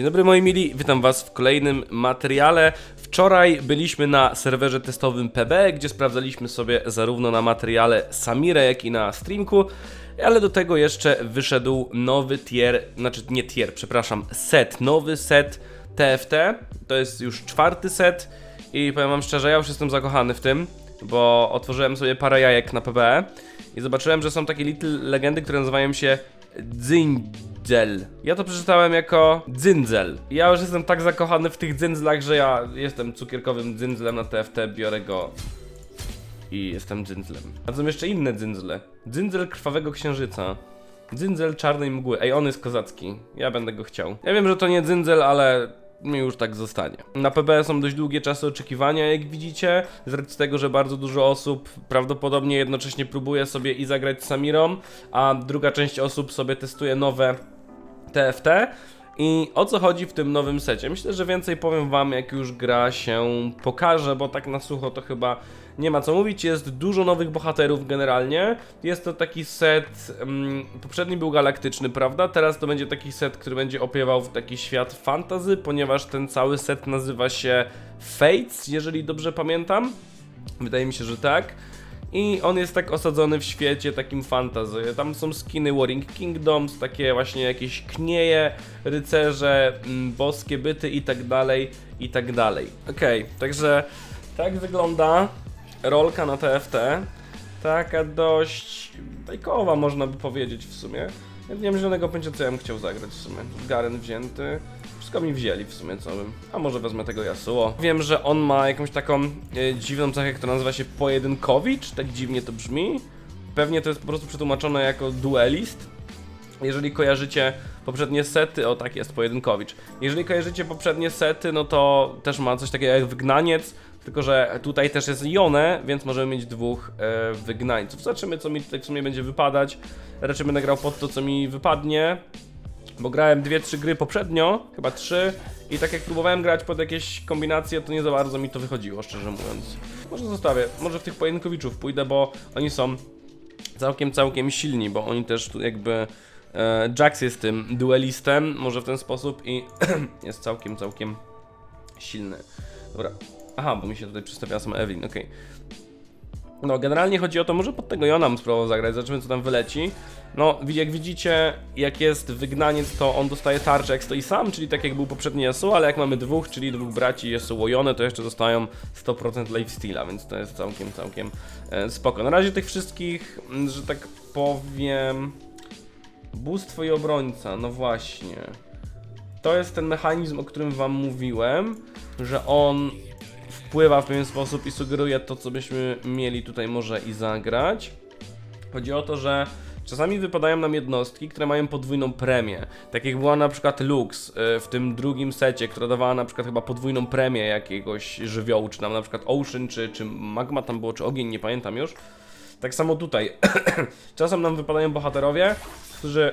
Dzień dobry moi mili, witam was w kolejnym materiale. Wczoraj byliśmy na serwerze testowym PB, gdzie sprawdzaliśmy sobie zarówno na materiale Samire, jak i na streamku, ale do tego jeszcze wyszedł nowy tier, znaczy nie tier, przepraszam, set, nowy set TFT. To jest już czwarty set i powiem wam szczerze, ja już jestem zakochany w tym, bo otworzyłem sobie parę jajek na PB i zobaczyłem, że są takie little legendy, które nazywają się Dzyndzel. Ja to przeczytałem jako Dzyndzel. Ja już jestem tak zakochany w tych dzyndzlach, że ja jestem cukierkowym dzyndzlem na TFT, biorę go i jestem dzyndzlem. A są jeszcze inne dzyndzle. Dzyndzel krwawego księżyca. Dzyndzel czarnej mgły. Ej, on jest kozacki. Ja będę go chciał. Ja wiem, że to nie dzyndzel, ale już tak zostanie. Na PB są dość długie czasy oczekiwania, jak widzicie, z racji tego, że bardzo dużo osób prawdopodobnie jednocześnie próbuje sobie i zagrać z Samirą, a druga część osób sobie testuje nowe TFT. I o co chodzi w tym nowym secie? Myślę, że więcej powiem wam, jak już gra się pokaże, bo tak na sucho to chyba nie ma co mówić. Jest dużo nowych bohaterów generalnie. Jest to taki set. Mm, poprzedni był galaktyczny, prawda? Teraz to będzie taki set, który będzie opiewał w taki świat fantazy, ponieważ ten cały set nazywa się Fates, jeżeli dobrze pamiętam. Wydaje mi się, że tak. I on jest tak osadzony w świecie takim fantasy. Tam są skiny Warring Kingdoms, takie właśnie jakieś knieje, rycerze, mm, boskie byty i tak dalej, i tak dalej. Okej, także tak wygląda rolka na TFT. Taka dość bajkowa można by powiedzieć w sumie. Ja nie mam zielonego pojęcia co ja bym chciał zagrać w sumie. Garen wzięty. Wszystko mi wzięli w sumie co bym. A może wezmę tego Yasuo. Wiem, że on ma jakąś taką e, dziwną cechę, która nazywa się pojedynkowicz. Tak dziwnie to brzmi. Pewnie to jest po prostu przetłumaczone jako duelist. Jeżeli kojarzycie poprzednie sety, o tak jest, pojedynkowicz. Jeżeli kojarzycie poprzednie sety, no to też ma coś takiego jak wygnaniec, tylko że tutaj też jest Jone, więc możemy mieć dwóch e, wygnańców. Zobaczymy, co mi tutaj w sumie będzie wypadać. Raczej będę grał pod to, co mi wypadnie. Bo grałem dwie, trzy gry poprzednio, chyba trzy, i tak jak próbowałem grać pod jakieś kombinacje, to nie za bardzo mi to wychodziło, szczerze mówiąc. Może zostawię, może w tych pojedynkowiczów pójdę, bo oni są całkiem, całkiem silni, bo oni też tu jakby... E, Jax jest tym duelistem, może w ten sposób i jest całkiem, całkiem silny. Dobra. Aha, bo mi się tutaj przedstawiała sama Evelyn, okej. No, generalnie chodzi o to, może pod tego Jona bym spróbował zagrać, zobaczymy co tam wyleci. No, jak widzicie, jak jest wygnaniec, to on dostaje tarczę jak stoi sam, czyli tak jak był poprzedni Yasuo, ale jak mamy dwóch, czyli dwóch braci Yasuo Jone, to jeszcze dostają 100% lifesteala, więc to jest całkiem, całkiem e, spoko. Na razie tych wszystkich, mm, że tak powiem... Bóstwo i obrońca, no właśnie. To jest ten mechanizm, o którym wam mówiłem, że on wpływa w pewien sposób i sugeruje to, co byśmy mieli tutaj może i zagrać. Chodzi o to, że czasami wypadają nam jednostki, które mają podwójną premię. Tak jak była na przykład Lux y, w tym drugim secie, która dawała na przykład chyba podwójną premię jakiegoś żywiołu, czy tam na przykład Ocean, czy, czy Magma tam było, czy Ogień, nie pamiętam już. Tak samo tutaj. Czasem nam wypadają bohaterowie, którzy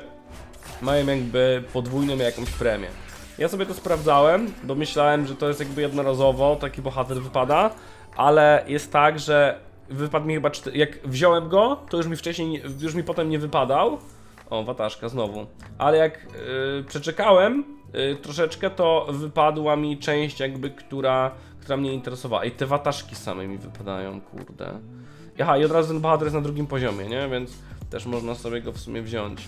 mają jakby podwójną jakąś premię. Ja sobie to sprawdzałem, bo myślałem, że to jest jakby jednorazowo, taki bohater wypada, ale jest tak, że wypadł mi chyba cztery, jak wziąłem go, to już mi wcześniej, nie- już mi potem nie wypadał. O, wataszka znowu. Ale jak yy, przeczekałem yy, troszeczkę, to wypadła mi część jakby, która, która mnie interesowała. I te wataszki same mi wypadają, kurde. Aha, i od razu ten bohater jest na drugim poziomie, nie? Więc też można sobie go w sumie wziąć.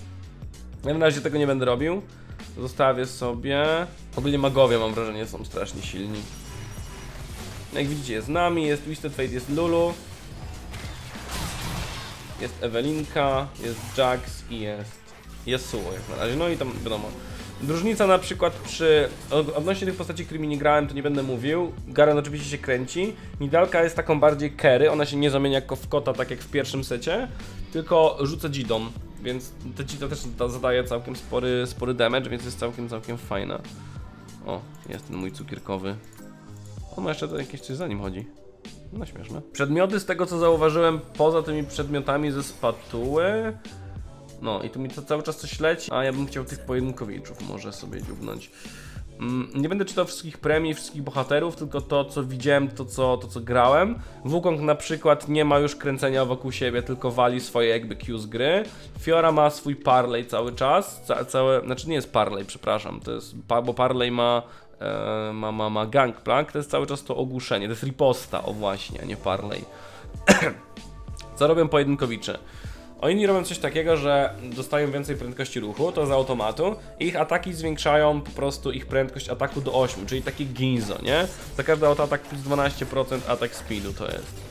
Ja na razie tego nie będę robił. Zostawię sobie. Ogólnie magowie mam wrażenie są strasznie silni. Jak widzicie jest nami, jest Twisted Fate, jest Lulu. Jest Ewelinka, jest Jax i jest Yasuo jak na razie. No i tam wiadomo. Różnica na przykład przy... od- Odnośnie tych postaci, którymi nie grałem, to nie będę mówił. Garen oczywiście się kręci. Nidalka jest taką bardziej carry, ona się nie zamienia w kota, tak jak w pierwszym secie, tylko rzuca dzidą. Więc ta dzida też da- zadaje całkiem spory, spory damage, więc jest całkiem, całkiem fajna. O, jest ten mój cukierkowy. On ma jeszcze to jakieś coś za nim chodzi. No śmieszne. Przedmioty z tego co zauważyłem, poza tymi przedmiotami ze spatuły. No i tu mi to cały czas coś leci, a ja bym chciał tych pojedynkowiczów może sobie dziubnąć. Mm, Nie będę czytał wszystkich premii, wszystkich bohaterów, tylko to, co widziałem, to, co, to, co grałem. Wukong na przykład nie ma już kręcenia wokół siebie, tylko wali swoje jakby Q z gry. Fiora ma swój parley cały czas, ca, całe, znaczy nie jest parley, przepraszam, to jest, bo parley ma, e, ma, ma, ma gangplank, to jest cały czas to ogłuszenie, to jest riposta, o właśnie, a nie parley. Co robią pojedynkowicze? Oni robią coś takiego, że dostają więcej prędkości ruchu, to z automatu, i ich ataki zwiększają po prostu ich prędkość ataku do 8, czyli takie ginzo, nie? Za każdy autoatak plus 12% atak speedu to jest.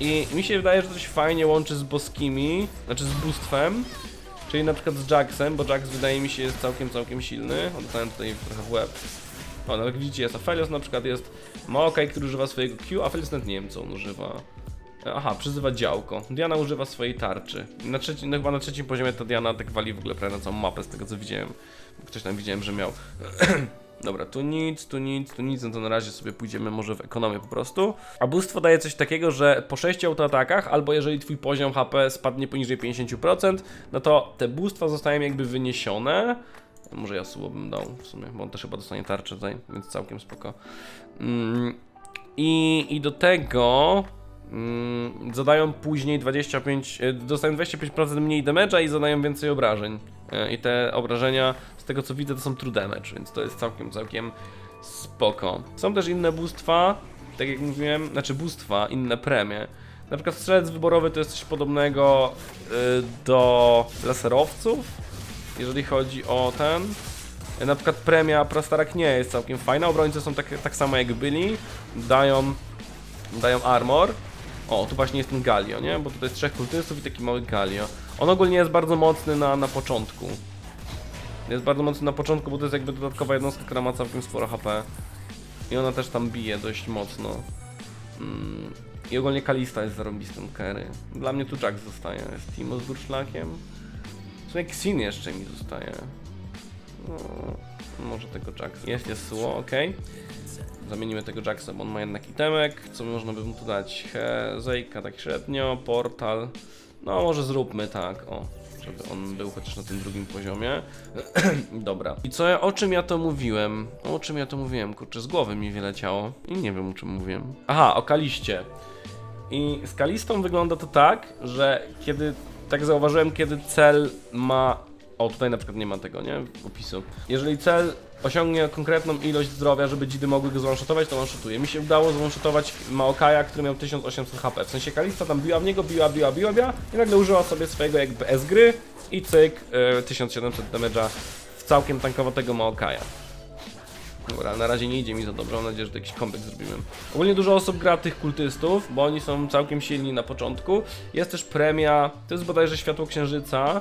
I mi się wydaje, że to się fajnie łączy z boskimi, znaczy z bóstwem, czyli na przykład z Jaxem, bo Jax wydaje mi się jest całkiem, całkiem silny. O, dostałem tutaj trochę w łeb. O, no jak widzicie jest Aphelios na przykład, jest Maokai, który używa swojego Q, Aphelios nawet nie wiem co on używa. Aha, przyzywa działko. Diana używa swojej tarczy. Na trzecim, no chyba na trzecim poziomie ta Diana tak wali w ogóle prawie na całą mapę z tego co widziałem. Ktoś tam widziałem, że miał. Dobra, tu nic, tu nic, tu nic, no to na razie sobie pójdziemy może w ekonomię po prostu. A bóstwo daje coś takiego, że po 6 autoatakach, albo jeżeli twój poziom HP spadnie poniżej 50%, no to te bóstwa zostają jakby wyniesione. Może ja bym dał w sumie, bo on też chyba dostanie tarczę tutaj, więc całkiem spoko. Mm, i, I do tego zadają później 25, e, dostają 25% mniej damage'a i zadają więcej obrażeń. E, I te obrażenia, z tego co widzę, to są true damage, więc to jest całkiem, całkiem spoko. Są też inne bóstwa, tak jak mówiłem, znaczy bóstwa, inne premie. Na przykład strzelec wyborowy to jest coś podobnego y, do laserowców, jeżeli chodzi o ten. E, Na przykład premia Prastarak nie jest całkiem fajna, obrońcy są tak, tak samo jak byli, dają, dają armor. O, tu właśnie jest ten Galio, nie? Bo tutaj jest trzech kultystów i taki mały Galio. On ogólnie jest bardzo mocny na, na początku. Jest bardzo mocny na początku, bo to jest jakby dodatkowa jednostka, która ma całkiem sporo HP. I ona też tam bije dość mocno. Mm. I ogólnie Kalista jest zarobistym carry. Dla mnie tu Jax zostaje. Jest Timo z Durszlakiem. W sumie Xin jeszcze mi zostaje. No, może tego Jacksa. Jest, jest Suo, ok. Zamienimy tego Jacksa, bo on ma jednak itemek. Co można by mu tu dać? Zejka tak średnio, portal. No może zróbmy tak, o. Żeby on był chociaż na tym drugim poziomie. Dobra. I co ja, o czym ja to mówiłem? O czym ja to mówiłem? Kurczę, z głowy mi wyleciało. I nie wiem o czym mówiłem. Aha, o Kaliście. I z Kalistą wygląda to tak, że kiedy, tak zauważyłem, kiedy cel ma. O, tutaj na przykład nie ma tego, nie? Opisu. Jeżeli cel osiągnie konkretną ilość zdrowia, żeby dzidy mogły go zwanshotować, to one-shotuje. Mi się udało zwanshotować Maokaja, który miał 1800 HP. W sensie Kalista tam biła w niego, biła, biła, biła, biła i nagle użyła sobie swojego jakby S-gry i cyk, e, 1700 damage'a w całkiem tankowatego Maokaja. Dobra, na razie nie idzie mi za dobrze, mam nadzieję, że jakiś comeback zrobimy. Ogólnie dużo osób gra tych kultystów, bo oni są całkiem silni na początku. Jest też premia, to jest bodajże Światło Księżyca.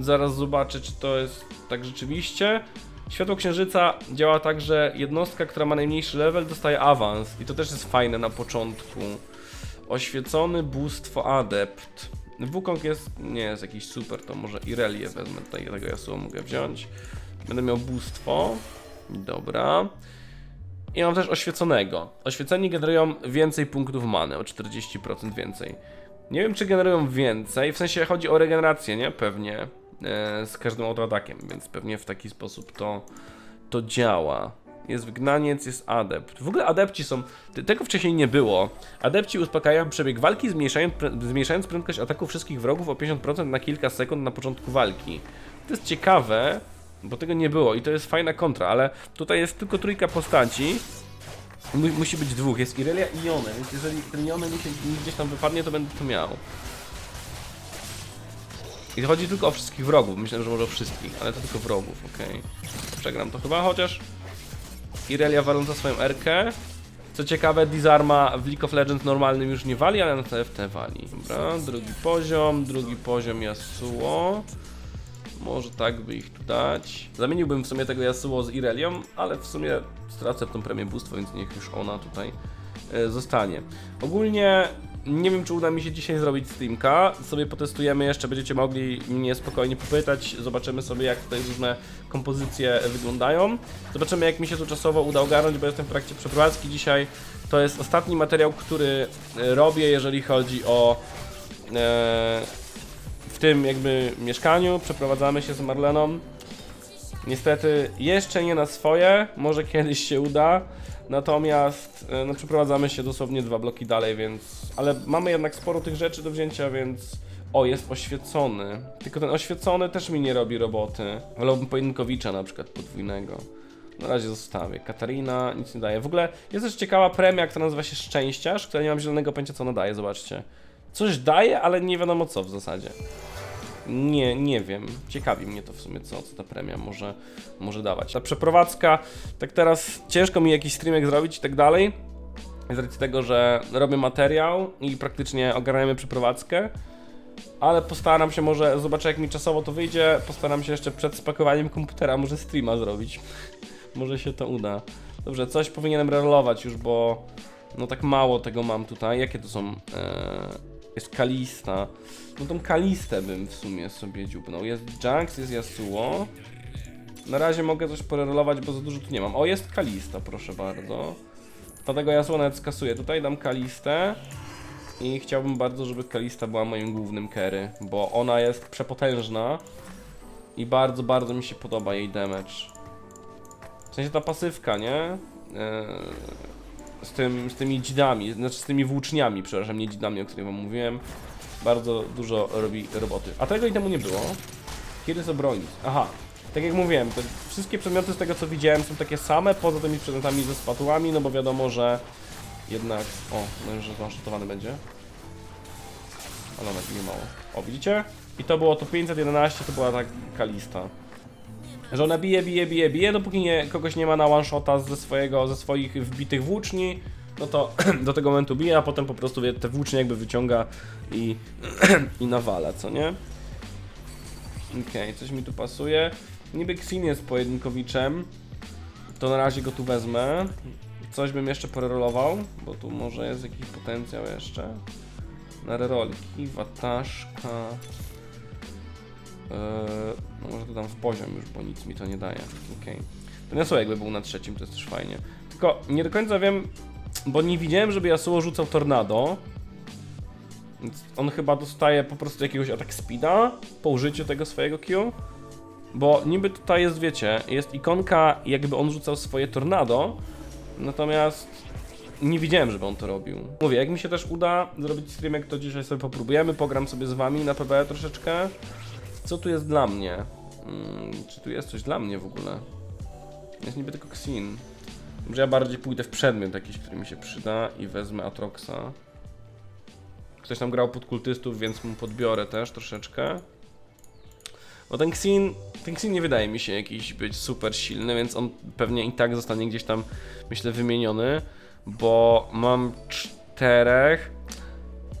Zaraz zobaczę, czy to jest tak rzeczywiście. Światło Księżyca działa tak, że jednostka, która ma najmniejszy level, dostaje awans. I to też jest fajne na początku. Oświecony bóstwo adept. Wukong jest, nie jest jakiś super, to może Irelię wezmę, tutaj tego Yasuo mogę wziąć. Będę miał bóstwo. Dobra. I mam też oświeconego. Oświeceni generują więcej punktów many, o 40% więcej. Nie wiem, czy generują więcej, w sensie chodzi o regenerację, nie? Pewnie e, z każdym autoatakiem, więc pewnie w taki sposób to, to działa. Jest wygnaniec, jest adept. W ogóle adepci są. te- Tego wcześniej nie było. Adepci uspokajają przebieg walki, zmniejszając, zmniejszając prędkość ataku wszystkich wrogów o 50% na kilka sekund na początku walki. To jest ciekawe, bo tego nie było i to jest fajna kontra, ale tutaj jest tylko trójka postaci. Mu, musi być dwóch, jest Irelia i Jone, więc jeżeli ten Jone mi się gdzieś tam wypadnie, to będę to miał. I chodzi tylko o wszystkich wrogów, myślę, że może o wszystkich, ale to tylko wrogów, okej. Przegram to chyba, chociaż Irelia waląca swoją Erkę. Co ciekawe, Disarma w League of Legends normalnym już nie wali, ale na TFT wali. Dobra, drugi poziom, drugi poziom Yasuo. Może tak by ich tu dać. Zamieniłbym w sumie tego Yasuo z Irelią, ale w sumie stracę tą premię bóstwo, więc niech już ona tutaj e, zostanie. Ogólnie nie wiem, czy uda mi się dzisiaj zrobić streamka. Sobie potestujemy jeszcze, będziecie mogli mnie spokojnie popytać. Zobaczymy sobie, jak tutaj różne kompozycje wyglądają. Zobaczymy, jak mi się to czasowo uda ogarnąć, bo jestem w trakcie przeprowadzki dzisiaj. To jest ostatni materiał, który e, robię, jeżeli chodzi o e, w tym jakby mieszkaniu. Przeprowadzamy się z Marleną. Niestety jeszcze nie na swoje, może kiedyś się uda. Natomiast e, no, przeprowadzamy się dosłownie dwa bloki dalej, więc. Ale mamy jednak sporo tych rzeczy do wzięcia, więc. O, jest oświecony. Tylko ten oświecony też mi nie robi roboty. Wolałbym pojedynkowicza na przykład podwójnego. Na razie zostawię. Katarina nic nie daje. W ogóle jest też ciekawa premia, która nazywa się Szczęściarz, która nie mam zielonego pojęcia co ona daje, zobaczcie. Coś daje, ale nie wiadomo co w zasadzie. Nie, nie wiem. Ciekawi mnie to w sumie, co, co ta premia może, może dawać. Ta przeprowadzka, tak teraz ciężko mi jakiś streamek zrobić i tak dalej. Z racji tego, że robię materiał i praktycznie ogarniamy przeprowadzkę. Ale postaram się może, zobaczę jak mi czasowo to wyjdzie, postaram się jeszcze przed spakowaniem komputera może streama zrobić. może się to uda. Dobrze, coś powinienem rolować już, bo no tak mało tego mam tutaj. Jakie to są? Eee, jest Kalista. No tą Kalistę bym w sumie sobie dziubnął. Jest Junks, jest Yasuo. Na razie mogę coś porolować, bo za dużo tu nie mam. O, jest Kalista, proszę bardzo. Dlatego Yasuo nawet skasuję. Tutaj dam Kalistę. I chciałbym bardzo, żeby Kalista była moim głównym carry, bo ona jest przepotężna. I bardzo, bardzo mi się podoba jej damage. W sensie ta pasywka, nie? Eee, z, tym, z tymi dzidami, znaczy z tymi włóczniami, przepraszam, nie dzidami, o których wam mówiłem. Bardzo dużo robi roboty. A tego i temu nie było. Kiedy z obronić? Aha, tak jak mówiłem, to wszystkie przedmioty z tego co widziałem są takie same, poza tymi przedmiotami ze spatułami, no bo wiadomo, że jednak... O, no już zaszutowany będzie. Ale ona bije mało. O, widzicie? I to było to 511, to była ta kalista. Że ona bije, bije, bije, bije, dopóki nie, kogoś nie ma na one shota ze, swojego, ze swoich wbitych włóczni, no to do tego momentu bije, a potem po prostu wie, te włócznie jakby wyciąga i, i nawala, co nie? Okej, coś mi tu pasuje. Niby Xin jest pojedynkowiczem, to na razie go tu wezmę. Coś bym jeszcze porolował, bo tu może jest jakiś potencjał jeszcze. Na rerolki, wataszka. Eee, no może to dam w poziom już, bo nic mi to nie daje. Okej. Ten Yasuo jakby był na trzecim, to jest też fajnie. Tylko nie do końca wiem, bo nie widziałem, żeby Yasuo rzucał tornado. Więc on chyba dostaje po prostu jakiegoś atak speeda po użyciu tego swojego Q. Bo niby tutaj jest, wiecie, jest ikonka, jakby on rzucał swoje tornado. Natomiast nie widziałem, żeby on to robił. Mówię, jak mi się też uda zrobić streamek, to dzisiaj sobie popróbujemy, pogram sobie z wami na PBE troszeczkę. Co tu jest dla mnie? Hmm, czy tu jest coś dla mnie w ogóle? Jest niby tylko Xin. Może ja bardziej pójdę w przedmiot jakiś, który mi się przyda i wezmę Atroxa. Ktoś tam grał pod kultystów, więc mu podbiorę też troszeczkę. Bo ten Xin, ten Xin nie wydaje mi się jakiś być super silny, więc on pewnie i tak zostanie gdzieś tam, myślę, wymieniony. Bo mam czterech.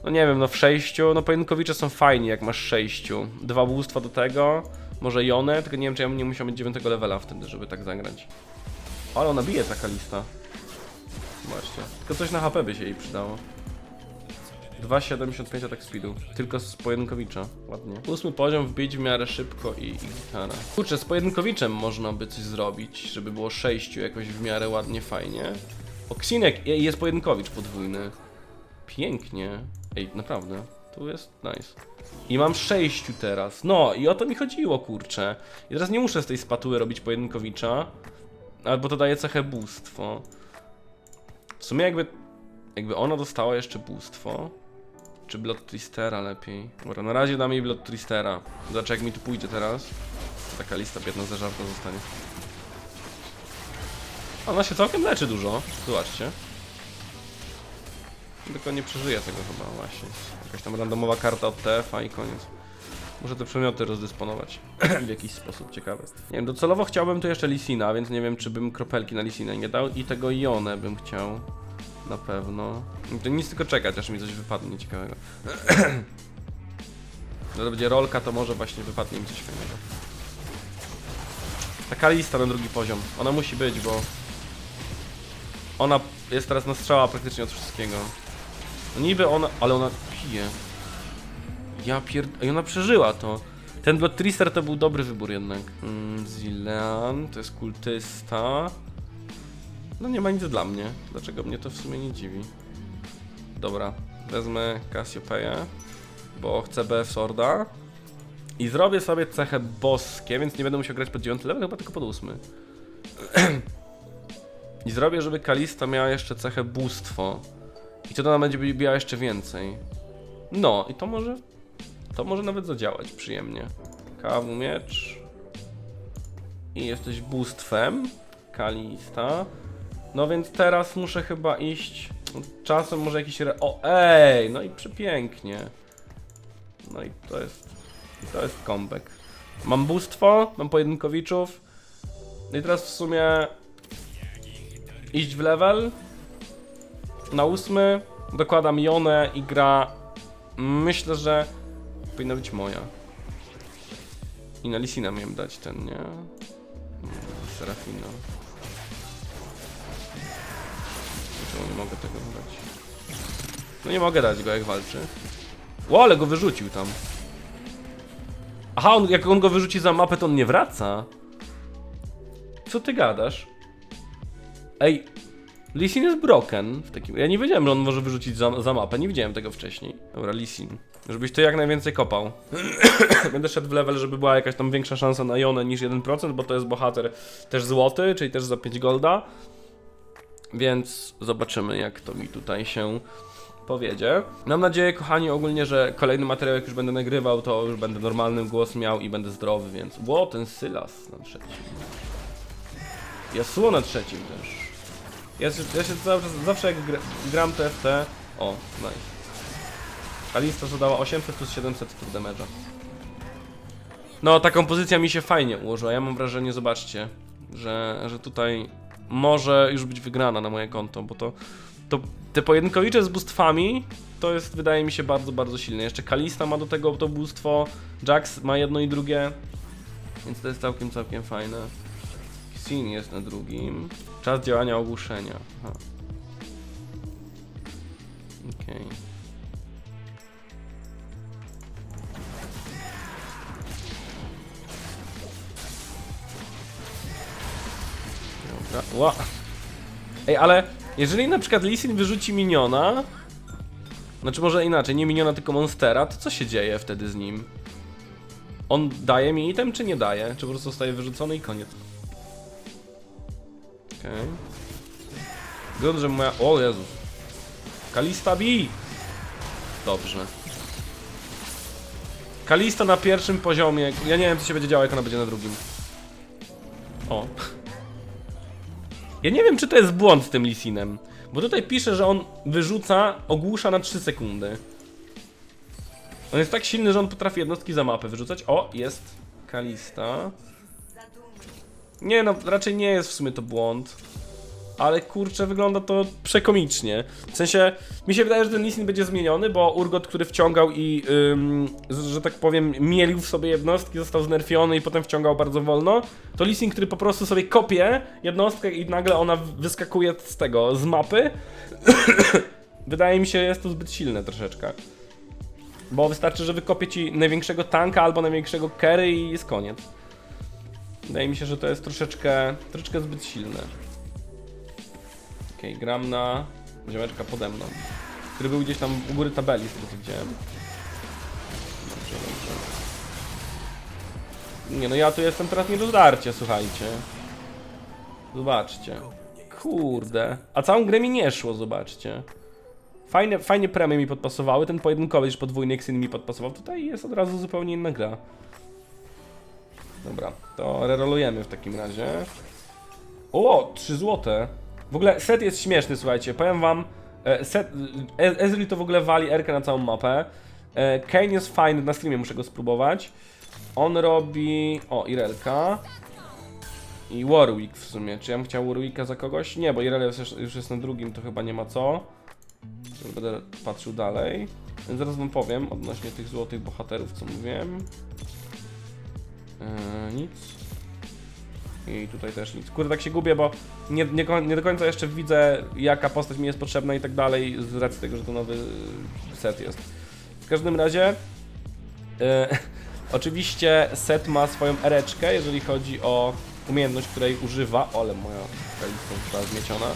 No nie wiem, no w sześciu. No pojedynkowicze są fajni, jak masz sześciu. Dwa bóstwa do tego. Może Jonę, tylko nie wiem, czy ja nie musiał mieć dziewiątego levela wtedy, żeby tak zagrać. Ale ona bije taka lista. Zobaczcie. Tylko coś na HP by się jej przydało. 2,75 atak speedu. Tylko z pojedynkowicza. Ładnie. Ósmy poziom wbić w miarę szybko i, i gitara. Kurczę, z pojedynkowiczem można by coś zrobić, żeby było 6 jakoś w miarę ładnie, fajnie. O, Ksinek, Ej, jest pojedynkowicz podwójny. Pięknie. Ej, naprawdę. Tu jest nice. I mam 6 teraz. No, i o to mi chodziło, kurczę. I teraz nie muszę z tej spatuły robić pojedynkowicza. Albo to daje cechę bóstwo. W sumie jakby, jakby ona dostała jeszcze bóstwo. Czy Blood Twistera lepiej? Dobra, na razie dam jej Blood Twistera. Zobacz jak mi tu pójdzie teraz. Taka lista 15 żarta zostanie. Ona się całkiem leczy dużo. Zobaczcie. Tylko nie przeżyje tego chyba właśnie. Jakaś tam randomowa karta od TF-a i koniec. Muszę te przedmioty rozdysponować w jakiś sposób ciekawy. Nie wiem, docelowo chciałbym tu jeszcze Lisina, więc nie wiem czy bym kropelki na Lisina nie dał i tego Ionę bym chciał. Na pewno. To nic tylko czekać, aż mi coś wypadnie ciekawego. No to będzie rolka, to może właśnie wypadnie mi coś fajnego. Taka lista na drugi poziom. Ona musi być, bo... Ona jest teraz na strzała praktycznie od wszystkiego. No niby ona... ale ona pije. Ja pierd... I ona przeżyła to. Ten Blood Trister to był dobry wybór jednak. Mm, Zilean, to jest kultysta. No nie ma nic dla mnie. Dlaczego mnie to w sumie nie dziwi? Dobra, wezmę Cassiopeię, bo chcę BF Sorda. I zrobię sobie cechę boskie, więc nie będę musiał grać pod 9 level, chyba tylko pod 8. I zrobię, żeby Kalista miała jeszcze cechę bóstwo. I wtedy ona będzie biła jeszcze więcej. No, i to może... To może nawet zadziałać przyjemnie. Kawu miecz. I jesteś bóstwem. Kalista. No więc teraz muszę chyba iść... Czasem może jakiś... Re... O, ej! No i przepięknie. No i to jest... To jest comeback. Mam bóstwo, mam pojedynkowiczów. No i teraz w sumie... Iść w level. Na ósmy. Dokładam Jonę i gra... Myślę, że powinna być moja. I na Lisina miałem dać ten, nie? Mm, Serafina. Czemu nie mogę tego dać? No nie mogę dać go jak walczy. Ło, ale go wyrzucił tam. Aha, on, jak on go wyrzuci za mapę, to on nie wraca. Co ty gadasz? Ej, Lisin jest broken w takim. Ja nie wiedziałem, że on może wyrzucić za, za mapę, nie widziałem tego wcześniej. Dobra, Lisin. Żebyś to jak najwięcej kopał. Będę szedł w level, żeby była jakaś tam większa szansa na Jonę niż 1%, bo to jest bohater też złoty, czyli też za 5 golda. Więc zobaczymy, jak to mi tutaj się powiedzie. Mam nadzieję, kochani, ogólnie, że kolejny materiał, jak już będę nagrywał, to już będę normalny głos miał i będę zdrowy, więc... Ło, ten Sylas na trzecim. Yasuo na trzecim też. Ja się, ja się cały czas, zawsze jak gra, gram TFT... O, nice. Kalista zadała 800 plus 700 tu damage'a. No, ta kompozycja mi się fajnie ułożyła. Ja mam wrażenie, zobaczcie, że, że tutaj może już być wygrana na moje konto, bo to, to te pojedynkowicze z bóstwami to jest, wydaje mi się, bardzo, bardzo silne. Jeszcze Kalista ma do tego to bóstwo, Jax ma jedno i drugie, więc to jest całkiem, całkiem fajne. Sin jest na drugim. Czas działania ogłuszenia. Aha. Okej. Dobra. Ła. Ej, ale jeżeli na przykład Lisin wyrzuci miniona, znaczy może inaczej, nie miniona, tylko monstera, to co się dzieje wtedy z nim? On daje mi item, czy nie daje? Czy po prostu zostaje wyrzucony i koniec? Okej. Okay. Że moja... O Jezus. Kalista B! Dobrze. Kalista na pierwszym poziomie. Ja nie wiem, co się będzie działo, jak ona będzie na drugim. O. Ja nie wiem, czy to jest błąd z tym Lisinem. Bo tutaj pisze, że on wyrzuca, ogłusza na 3 sekundy. On jest tak silny, że on potrafi jednostki za mapę wyrzucać. O, jest Kalista. Nie no, raczej nie jest w sumie to błąd. Ale kurczę, wygląda to przekomicznie. W sensie, mi się wydaje, że ten Lisin będzie zmieniony, bo Urgot, który wciągał i, ym, że tak powiem, mielił w sobie jednostki, został znerfiony i potem wciągał bardzo wolno. To Lisin, który po prostu sobie kopie jednostkę i nagle ona wyskakuje z tego, z mapy. wydaje mi się, jest to zbyt silne troszeczkę. Bo wystarczy, że wykopie ci największego tanka albo największego carry i jest koniec. Wydaje mi się, że to jest troszeczkę, troszeczkę zbyt silne. Okej, okay, gram na ziomeczka pode mną, który był gdzieś tam u góry tabeli, z tego widziałem. Dobrze, dobrze. Nie no, ja tu jestem teraz nie do zdarcia, słuchajcie. Zobaczcie. Kurde. A całą grę mi nie szło, zobaczcie. Fajne, fajnie premie mi podpasowały, ten pojedynkowy już podwójny Exin mi podpasował. Tutaj jest od razu zupełnie inna gra. Dobra, to rerolujemy w takim razie. O, 3 złote. W ogóle set jest śmieszny, słuchajcie. Powiem wam, e, set, e- Ezreal to w ogóle wali Erkę na całą mapę. E, Kane jest fajny, na streamie muszę go spróbować. On robi... O, Irelka. I Warwick w sumie. Czy ja bym chciał Warwicka za kogoś? Nie, bo Irel już, jest na drugim, to chyba nie ma co. Będę patrzył dalej. Zaraz wam powiem odnośnie tych złotych bohaterów, co mówiłem. Eee, nic. I tutaj też nic. Kurde, tak się gubię, bo nie, nie, nie do końca jeszcze widzę, jaka postać mi jest potrzebna i tak dalej, z racji tego, że to nowy set jest. W każdym razie, e, oczywiście set ma swoją ereczkę, jeżeli chodzi o umiejętność, której używa. O, ale moja kalista została zmieciona.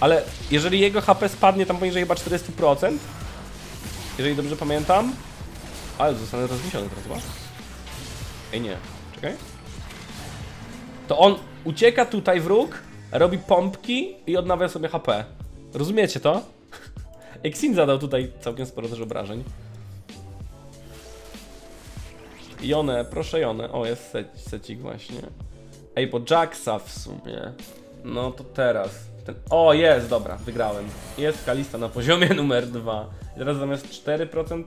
Ale jeżeli jego HP spadnie tam poniżej chyba 400%, jeżeli dobrze pamiętam, ale zostanę rozniesiony teraz, chyba. Ej, nie. Czekaj. To on ucieka tutaj wróg, robi pompki i odnawia sobie HP. Rozumiecie to? Exin zadał tutaj całkiem sporo też obrażeń. Jonę, proszę Jonę. O, jest sec, secik właśnie. Ej, bo Jacksa w sumie. No to teraz. Ten... O, jest, dobra, wygrałem. Jest Kalista na poziomie numer 2. I teraz zamiast 4%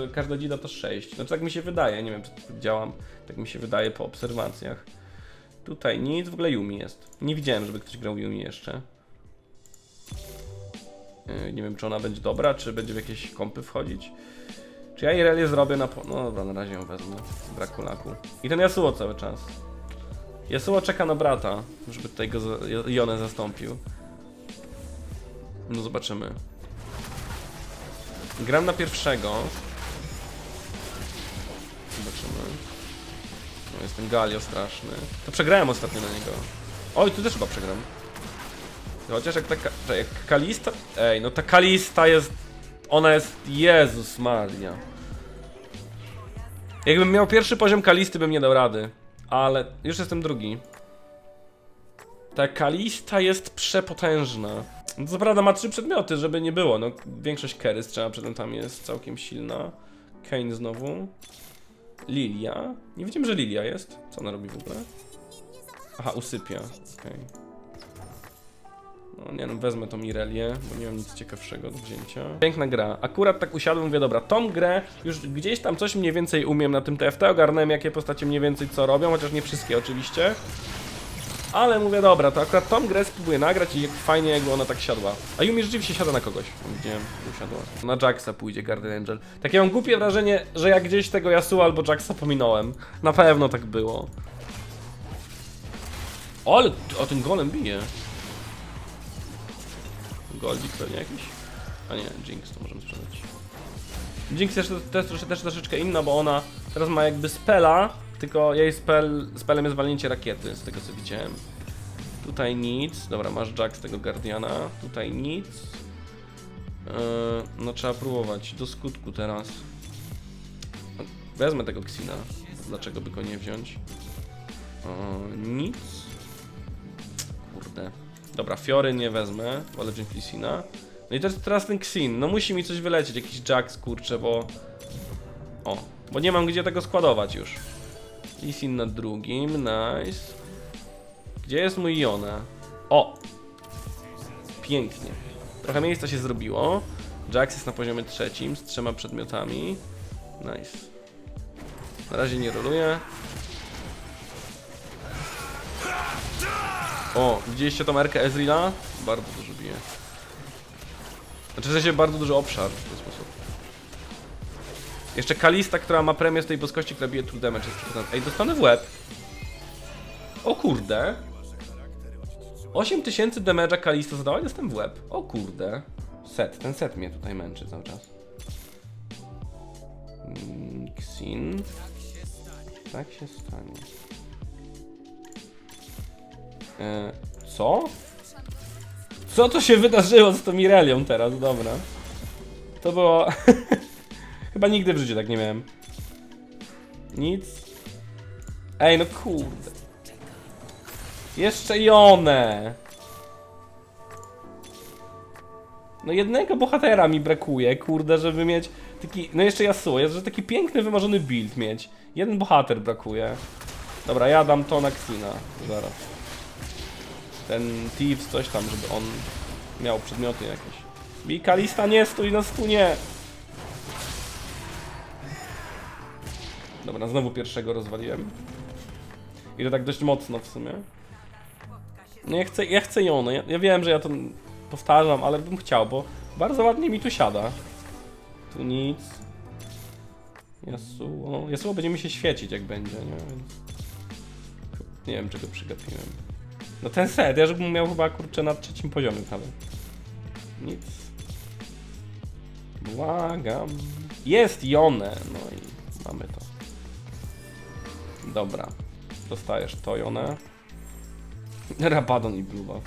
yy, każda dzida to 6. Znaczy tak mi się wydaje, nie wiem czy tak działam. Tak mi się wydaje po obserwacjach. Tutaj nic, w ogóle Yumi jest. Nie widziałem, żeby ktoś grał Yumi jeszcze. Yy, nie wiem, czy ona będzie dobra, czy będzie w jakieś kąpy wchodzić. Czy ja Irelię zrobię na... Po... No dobra, na razie ją wezmę. Braku laku. I ten Yasuo cały czas. Yasuo czeka na brata, żeby tutaj go. Jonę zastąpił. No zobaczymy. Gram na pierwszego. Zobaczymy. No jest ten Galio straszny. To przegrałem ostatnio na niego. Oj, tu też chyba przegram. Chociaż jak ta, Ka- jak Kalista... Ej, no ta Kalista jest... Ona jest... Jezus Maria. Jakbym miał pierwszy poziom Kalisty, bym nie dał rady. Ale już jestem drugi. Ta Kalista jest przepotężna. No Co prawda ma trzy przedmioty, żeby nie było. No, większość Kery strzela przedtem tam jest całkiem silna. Kane znowu. Lilia. Nie wiedziałem, że Lilia jest. Co ona robi w ogóle? Aha, usypia. Okej. No nie no, wezmę tą Irelię, bo nie mam nic ciekawszego do wzięcia. Piękna gra. Akurat tak usiadłem, mówię, dobra, tą grę już gdzieś tam coś mniej więcej umiem na tym TFT, ogarnąłem jakie postacie mniej więcej co robią, chociaż nie wszystkie oczywiście. Ale mówię, dobra, to akurat tą grę spróbuję nagrać i jak fajnie jakby ona tak siadła. A Yumi rzeczywiście siada na kogoś. Że usiadła. Na Jacksa pójdzie Guardian Angel. Takie mam głupie wrażenie, że jak gdzieś tego Yasuo albo Jacksa pominąłem. Na pewno tak było. O, ale o ten golem bije. Goldzik pewnie jakiś? A nie, Jinx to możemy sprzedać. Jinx też, też, też, też troszeczkę inna, bo ona teraz ma jakby spela, tylko jej spell, spelem jest walnięcie rakiety, z tego co widziałem. Tutaj nic, dobra, masz Jack z tego Guardiana, tutaj nic. Yy, no trzeba próbować, do skutku teraz. Wezmę tego Xina, dlaczego by go nie wziąć? Yy, nic. Kurde. Dobra, Fiory nie wezmę, wolę wziąć Lissina. No i teraz, teraz ten Xin, no musi mi coś wylecieć, jakiś Jax, kurczę, bo... O, bo nie mam gdzie tego składować już. Lissin na drugim, nice. Gdzie jest mój Jona? O! Pięknie. Trochę miejsca się zrobiło. Jax jest na poziomie trzecim, z trzema przedmiotami. Nice. Na razie nie roluję. O, widzieliście tą Erkę Ezreala? Bardzo dużo bije. Znaczy w sensie bardzo duży obszar w ten sposób. Jeszcze Kalista, która ma premię z tej boskości, która bije true damage jest. Ej, dostanę w łeb. O kurde. 8000 damage'a Kalista zadała i dostałem w łeb. O kurde. Set, ten set mnie tutaj męczy cały czas. Mm, Xin. Tak się stanie. E, co? Co to się wydarzyło z tą Mirelią teraz? Dobra. To było... Chyba nigdy w życiu tak nie miałem. Nic. Ej, no kurde. Jeszcze Jonę. No jednego bohatera mi brakuje, kurde, żeby mieć taki... No jeszcze Yasuo, jest, że taki piękny, wymarzony build mieć. Jeden bohater brakuje. Dobra, ja dam to na Xina. Zaraz. Ten Thieves, coś tam, żeby on miał przedmioty jakieś. Bij Kalista, nie stój na stunie! Dobra, znowu pierwszego rozwaliłem. I to tak dość mocno w sumie. No ja chcę, ja chcę ją, no ja, ja wiem, że ja to powtarzam, ale bym chciał, bo bardzo ładnie mi tu siada. Tu nic. Yasuo. Yasuo będzie mi się świecić jak będzie, nie? Nie wiem czego przygapiłem. No ten set, ja żebym miał chyba kurczę na trzecim poziomie prawie. Nic. Błagam. Jest Jone, no i mamy to. Dobra. Dostajesz to Jone. Rabadon i Blue.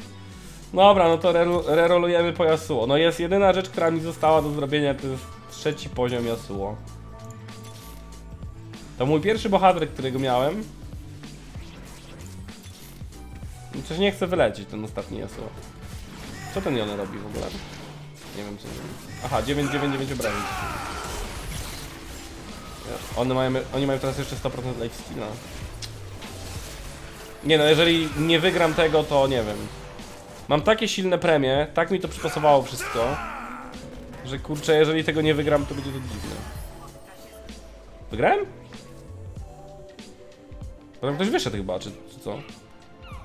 Dobra, no to rerolujemy po Yasuo. No jest jedyna rzecz, która mi została do zrobienia, to jest trzeci poziom Yasuo. To mój pierwszy bohater, którego miałem. I Coś nie chce wylecieć ten ostatni Yasuo. Co ten Jony robi w ogóle? Nie wiem co robi. Aha, 999 obrażeń. One mają, oni mają teraz jeszcze 100% lifesteala. Nie no, jeżeli nie wygram tego, to nie wiem. Mam takie silne premie, tak mi to przypasowało wszystko, że kurczę, jeżeli tego nie wygram, to będzie to dziwne. Wygrałem? Bo tam ktoś wyszedł chyba, czy, czy co?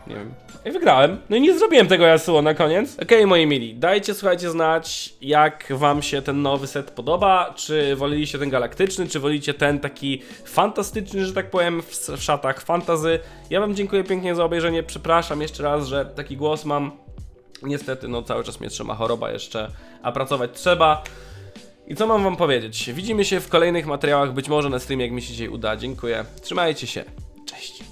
Nie wiem. I wygrałem. No i nie zrobiłem tego Yasuo na koniec. Okej, moi mili, dajcie słuchajcie znać, jak wam się ten nowy set podoba. Czy woleliście ten galaktyczny, czy wolicie ten taki fantastyczny, że tak powiem, w, w szatach fantazy. Ja wam dziękuję pięknie za obejrzenie. Przepraszam jeszcze raz, że taki głos mam. Niestety, no cały czas mnie trzyma choroba jeszcze, a pracować trzeba. I co mam wam powiedzieć? Widzimy się w kolejnych materiałach, być może na streamie, jak mi się dzisiaj uda. Dziękuję. Trzymajcie się. Cześć.